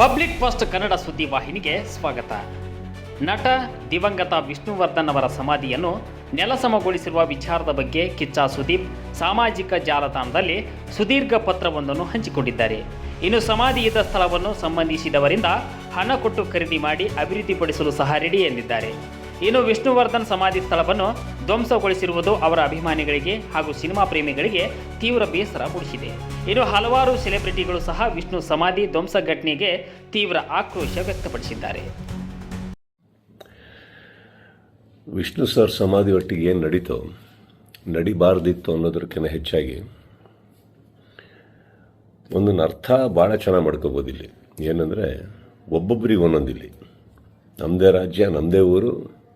Public first Kannada ಸುದ್ದಿ ವಾಹಿನಿಗೆ ಸ್ವಾಗತ. ನಟ ದಿವಂಗತ ವಿಷ್ಣುವರ್ಧನ್ ಅವರ ಸಮಾಧಿಯನ್ನು ನೆಲಸಮಗೊಳಿಸಿರುವ ವಿಚಾರದ ಬಗ್ಗೆ ಕಿಚ್ಚ ಸುದೀಪ್ ಸಾಮಾಜಿಕ ಜಾಲತಾಣದಲ್ಲಿ ಸುದೀರ್ಘ ಪತ್ರವೊಂದನ್ನು ಹಂಚಿಕೊಂಡಿದ್ದಾರೆ. ಇನ್ನು ಸಮಾಧಿ ಇದ್ದ ಸ್ಥಳವನ್ನು ಸಂಬಂಧಿಸಿದವರಿಂದ ಹಣ ಕೊಟ್ಟು ಖರೀದಿ ಮಾಡಿ ಅಭಿವೃದ್ಧಿಪಡಿಸಲು ಸಹ ರೆಡಿ ಎಂದಿದ್ದಾರೆ. ಇನ್ನು ವಿಷ್ಣುವರ್ಧನ್ ಸಮಾಧಿ ಸ್ಥಳವನ್ನು ಧ್ವಂಸಗೊಳಿಸಿರುವುದು ಅವರ ಅಭಿಮಾನಿಗಳಿಗೆ ಹಾಗೂ ಸಿನಿಮಾ ಪ್ರೇಮಿಗಳಿಗೆ ತೀವ್ರ ಬೇಸರ ಮೂಡಿಸಿದೆ. ಇನ್ನು ಹಲವಾರು ಸೆಲೆಬ್ರಿಟಿಗಳು ಸಹ ವಿಷ್ಣು ಸಮಾಧಿ ಧ್ವಂಸ ಘಟನೆಗೆ ತೀವ್ರ ಆಕ್ರೋಶ ವ್ಯಕ್ತಪಡಿಸಿದ್ದಾರೆ. ವಿಷ್ಣು ಸರ್ ಸಮಾಧಿ ಒಟ್ಟಿಗೆ ಏನು ನಡೀತೋ, ನಡಿಬಾರ್ದಿತ್ತು ಅನ್ನೋದಕ್ಕಿಂತ ಹೆಚ್ಚಾಗಿ ಒಂದೊಂದು ಅರ್ಥ ಭಾಳ ಚೆನ್ನಾಗಿ ಮಾಡ್ಕೋಬೋದು ಇಲ್ಲಿ. ಏನಂದರೆ ಒಬ್ಬೊಬ್ಬರಿಗೆ ಒಂದೊಂದಿಲ್ಲಿ. ನಮ್ಮದೇ ರಾಜ್ಯ ನಮ್ಮದೇ ಊರು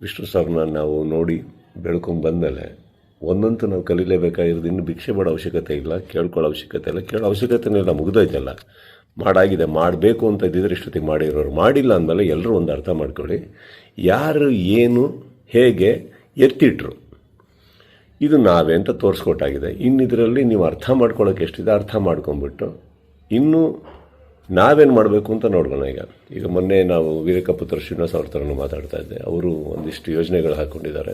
ವಿಷ್ಣು ಸರ್ನ ನಾವು ನೋಡಿ ಬೆಳ್ಕೊಂಡು ಬಂದಮೇಲೆ ಒಂದಂತೂ ನಾವು ಕಲೀಲೇಬೇಕಾಗಿರೋದು ಇನ್ನು ಭಿಕ್ಷೆ ಮಾಡೋ ಅವಶ್ಯಕತೆ ಇಲ್ಲ, ಕೇಳ್ಕೊಳ್ಳೋ ಅವಶ್ಯಕತೆ ಇಲ್ಲ. ಕೇಳೋ ಅವಶ್ಯಕತೆನೇ ಇಲ್ಲ ಮುಗಿದೋಯ್ತಲ್ಲ. ಮಾಡಾಗಿದೆ, ಮಾಡಬೇಕು ಅಂತ ಇದ್ದಿದ್ರೆ ಇಷ್ಟೊತ್ತಿಗೆ ಮಾಡಿರೋರು. ಮಾಡಿಲ್ಲ ಅಂದಮೇಲೆ ಎಲ್ಲರೂ ಒಂದು ಅರ್ಥ ಮಾಡ್ಕೊಳ್ಳಿ. ಯಾರು, ಏನು, ಹೇಗೆ ಎತ್ತಿಟ್ರು. ಇದು ನಾವೇ ಅಂತ ತೋರಿಸ್ಕೊಟ್ಟಾಗಿದೆ. ಇನ್ನು ಇದರಲ್ಲಿ ನೀವು ಅರ್ಥ ಮಾಡ್ಕೊಳ್ಳೋಕೆ ಎಷ್ಟಿದೆ ಅರ್ಥ ಮಾಡ್ಕೊಂಬಿಟ್ಟು ಇನ್ನು ನಾವೇನು ಮಾಡಬೇಕು ಅಂತ ನೋಡೋಣ ಈಗ. ಈಗ ಮೊನ್ನೆ ನಾವು ವೀರಕಪುತ್ರ ಶ್ರೀನಿವಾಸ್ ಅವ್ರ ಥರನೂ ಮಾತಾಡ್ತಾ ಇದ್ದೆ. ಅವರು ಒಂದಿಷ್ಟು ಯೋಜನೆಗಳು ಹಾಕ್ಕೊಂಡಿದ್ದಾರೆ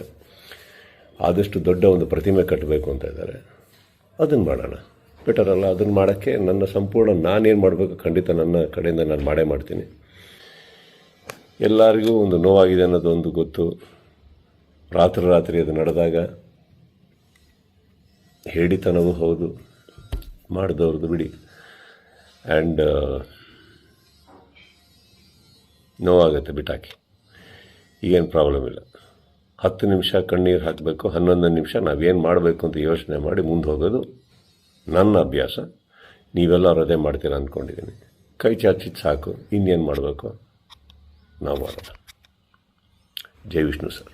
ಆದಷ್ಟು ದೊಡ್ಡ ಒಂದು ಪ್ರತಿಮೆ ಕಟ್ಟಬೇಕು ಅಂತ ಇದ್ದಾರೆ. ಅದನ್ನು ಮಾಡೋಣ. ಬೆಟರ್ ಅಲ್ಲ ಅದನ್ನು ಮಾಡೋಕ್ಕೆ ನನ್ನ ಸಂಪೂರ್ಣ ನಾನೇನು ಮಾಡಬೇಕು ಖಂಡಿತ ನನ್ನ ಕಡೆಯಿಂದ ನಾನು ಮಾಡೇ ಮಾಡ್ತೀನಿ. ಎಲ್ಲರಿಗೂ ಒಂದು ನೋವಾಗಿದೆ ಅನ್ನೋದು ಒಂದು ಗೊತ್ತು. ರಾತ್ರಿ ರಾತ್ರಿ ಅದು ನಡೆದಾಗ ಹೇಳಿತನವೂ ಹೌದು. ಮಾಡಿದವ್ರದ್ದು ಬಿಡಿ. ಆ್ಯಂಡ್ ನೋವಾಗುತ್ತೆ ಬಿಟ್ಟಾಕಿ. ಈಗೇನು ಪ್ರಾಬ್ಲಮ್ ಇಲ್ಲ. ಹತ್ತು ನಿಮಿಷ ಕಣ್ಣೀರು ಹಾಕಬೇಕು, ಹನ್ನೊಂದು ನಿಮಿಷ ನಾವೇನು ಮಾಡಬೇಕು ಅಂತ ಯೋಚನೆ ಮಾಡಿ ಮುಂದೆ ಹೋಗೋದು ನನ್ನ ಅಭ್ಯಾಸ. ನೀವೆಲ್ಲರೂ ಅದೇ ಮಾಡ್ತೀರ ಅಂದ್ಕೊಂಡಿದ್ದೀನಿ ಕೈ ಚಾಚಿದ್ದು ಸಾಕು, ಇನ್ನೇನು ಮಾಡಬೇಕು? ನಾವು ಮಾಡೋಣ. ಜೈ ವಿಷ್ಣು ಸರ್.